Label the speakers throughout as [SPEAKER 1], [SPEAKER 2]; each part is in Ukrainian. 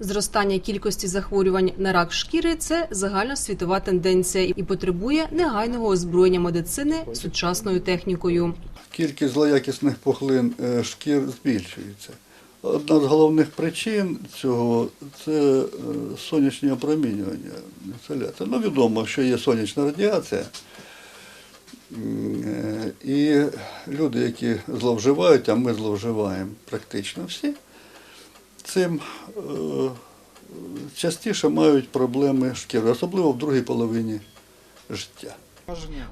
[SPEAKER 1] Зростання кількості захворювань на рак шкіри це загальносвітова тенденція і потребує негайного озброєння медицини сучасною технікою.
[SPEAKER 2] Кількість злоякісних пухлин е, шкір збільшується. Одна з головних причин цього це е, сонячне опромінювання. інсоляція. Ну, відомо, що є сонячна радіація. Е, І люди, які зловживають, а ми зловживаємо практично всі, цим е, частіше мають проблеми шкіри, особливо в другій половині життя.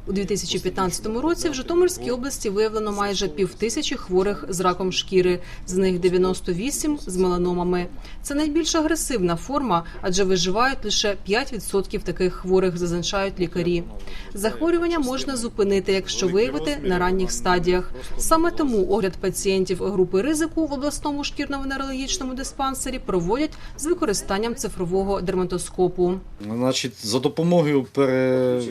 [SPEAKER 1] У 2015 році в Житомирській області виявлено майже півтисячі хворих з раком шкіри, з них 98 з меланомами. Це найбільш агресивна форма, адже виживають лише 5% таких хворих, зазначають лікарі. Захворювання можна зупинити, якщо виявити на ранніх стадіях. Саме тому огляд пацієнтів групи ризику в обласному шкірно-венерологічному диспансері проводять з використанням цифрового дерматоскопу.
[SPEAKER 3] Значить, за допомогою пере-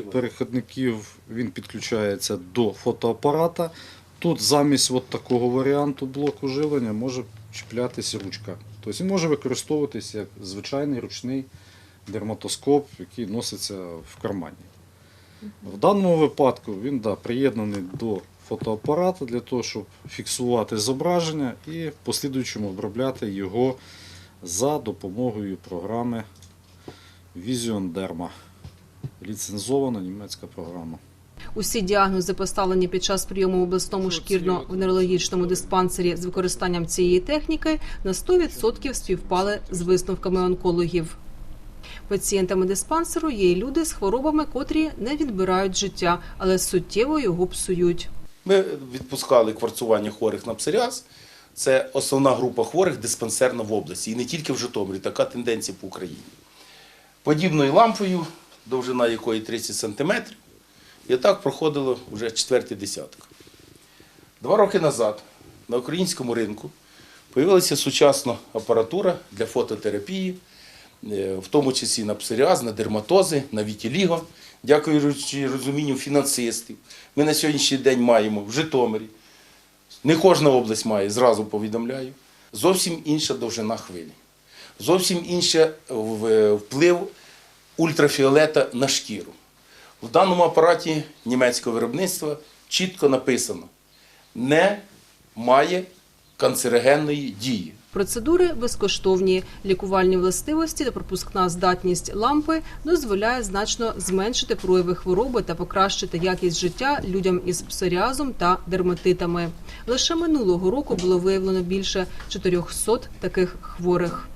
[SPEAKER 3] переходників він підключається до фотоапарата. Тут замість от такого варіанту блоку живлення може чіплятися ручка. Тобто він може використовуватися як звичайний ручний дерматоскоп, який носиться в кармані. В даному випадку він да, приєднаний до фотоапарата для того, щоб фіксувати зображення і в послідуючому обробляти його за допомогою програми Vision Derma. Ліцензована німецька програма.
[SPEAKER 1] Усі діагнози, поставлені під час прийому в обласному шкірно-венерологічному диспансері з використанням цієї техніки, на 100% співпали з висновками онкологів. Пацієнтами диспансеру є й люди з хворобами, котрі не відбирають життя, але суттєво його псують.
[SPEAKER 4] Ми відпускали кварцування хворих на псоріаз. Це основна група хворих диспансерна в області. І не тільки в Житомирі, така тенденція по Україні. Подібною лампою, довжина якої 30 см, і так проходило вже четвертий десяток. Два роки назад на українському ринку з'явилася сучасна апаратура для фототерапії, е, в тому числі на псоріаз, на дерматози, на вітіліго. Дякуючи розумінню фінансистів, ми на сьогоднішній день маємо в Житомирі. Не кожна область має, зразу повідомляю. Зовсім інша довжина хвилі. Зовсім інший вплив ультрафіолета на шкіру. В даному апараті німецького виробництва чітко написано: не має канцерогенної дії.
[SPEAKER 1] Процедури безкоштовні. Лікувальні властивості та пропускна здатність лампи дозволяє значно зменшити прояви хвороби та покращити якість життя людям із псоріазом та дерматитами. Лише минулого року було виявлено більше 400 таких хворих.